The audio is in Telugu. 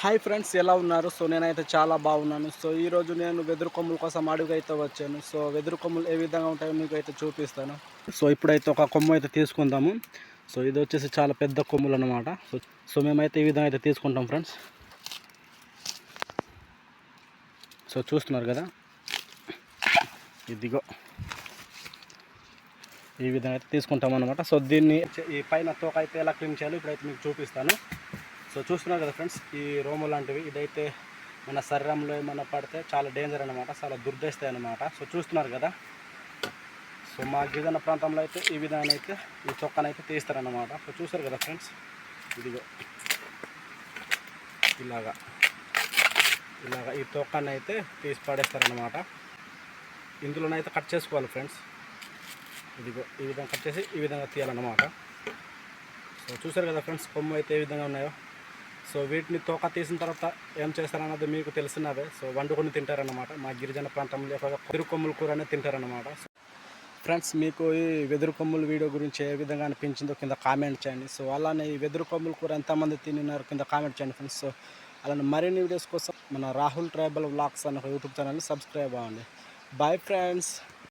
హాయ్ ఫ్రెండ్స్ ఎలా ఉన్నారు? సో నేనైతే చాలా బాగున్నాను. సో ఈరోజు నేను వెదురు కొమ్ముల కోసం అడుగు అయితే వచ్చాను. సో వెదురు కొమ్ములు ఏ విధంగా ఉంటాయో మీకు అయితే చూపిస్తాను. సో ఇప్పుడైతే ఒక కొమ్ము అయితే తీసుకుందాము. సో ఇది వచ్చేసి చాలా పెద్ద కొమ్ములు అనమాట సో సో మేమైతే ఈ విధంగా అయితే తీసుకుంటాం ఫ్రెండ్స్. సో చూస్తున్నారు కదా? ఇదిగో. ఈ విధంగా అయితే తీసుకుంటాం అనమాట సో దీన్ని ఈ పైన తోక అయితే ఎలా క్లీన్ చేయాలో ఇప్పుడైతే మీకు చూపిస్తాను. సో చూస్తున్నారు కదా ఫ్రెండ్స్ ఈ రోము లాంటివి ఇదైతే మన శరీరంలో ఏమన్నా పడితే చాలా డేంజర్ అనమాట చాలా దుర్దేస్తాయి అనమాట సో చూస్తున్నారు కదా సో మా గిరిజన ప్రాంతంలో అయితే ఈ విధంగా అయితే ఈ చొక్కనైతే తీస్తారన్నమాట. సో చూస్తారు కదా ఫ్రెండ్స్ ఇదిగో ఇలాగా ఇలాగా ఈ తొక్కని అయితే తీసి పడేస్తారనమాట ఇందులోనైతే కట్ చేసుకోవాలి ఫ్రెండ్స్. ఇదిగో ఈ విధంగా కట్ చేసి ఈ విధంగా తీయాలన్నమాట. సో చూసారు కదా ఫ్రెండ్స్ కొమ్ము అయితే ఏ విధంగా ఉన్నాయో? సో వీటిని తోక తీసిన తర్వాత ఏం చేస్తారన్నది మీకు తెలిసినదే సో వండుకొని తింటారన్నమాట. మా గిరిజన ప్రాంతంలో ఎక్కువగా పెరుగు కొమ్ముల కూర అనేది తింటారన్నమాట. ఫ్రెండ్స్ మీకు ఈ వెదురు కొమ్ముల వీడియో గురించి ఏ విధంగా అనిపించిందో కింద కామెంట్ చేయండి. సో అలానే ఈ వెదురు కొమ్ముల కూర ఎంతమంది తిన్నారు కింద కామెంట్ చేయండి ఫ్రెండ్స్. సో అలానే మరిన్ని వీడియోస్ కోసం మన రాహుల్ ట్రైబల్ వ్లాగ్స్ అనే ఒక యూట్యూబ్ ఛానల్ని సబ్స్క్రైబ్ అవ్వండి. Bye friends.